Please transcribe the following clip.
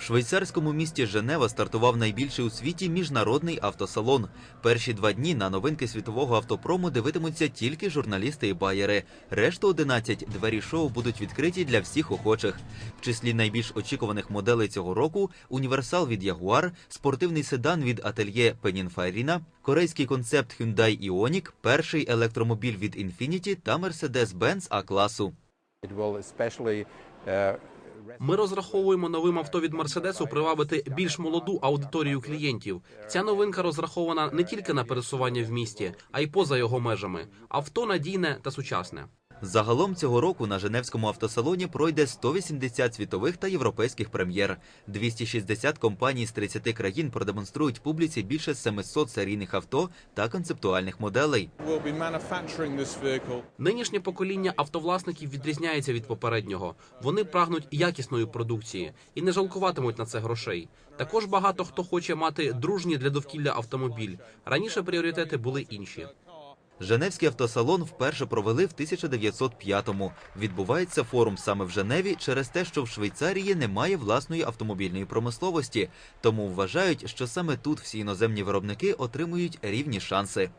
В швейцарському місті Женева стартував найбільший у світі міжнародний автосалон. Перші два дні на новинки світового автопрому дивитимуться тільки журналісти і байери. Решту 11 двері шоу будуть відкриті для всіх охочих. В числі найбільш очікуваних моделей цього року універсал від Jaguar, спортивний седан від ательє Pininfarina, корейський концепт Hyundai Ioniq, перший електромобіль від Infiniti та Mercedes-Benz А-класу. Ми розраховуємо новим авто від Мерседесу привабити більш молоду аудиторію клієнтів. Ця новинка розрахована не тільки на пересування в місті, а й поза його межами. Авто надійне та сучасне. Загалом цього року на Женевському автосалоні пройде 180 світових та європейських прем'єр. 260 компаній з 30 країн продемонструють публіці більше 700 серійних авто та концептуальних моделей. Нинішнє покоління автовласників відрізняється від попереднього. Вони прагнуть якісної продукції і не жалкуватимуть на це грошей. Також багато хто хоче мати дружній для довкілля автомобіль. Раніше пріоритети були інші. Женевський автосалон вперше провели в 1905-му. Відбувається форум саме в Женеві через те, що в Швейцарії немає власної автомобільної промисловості. Тому вважають, що саме тут всі іноземні виробники отримують рівні шанси.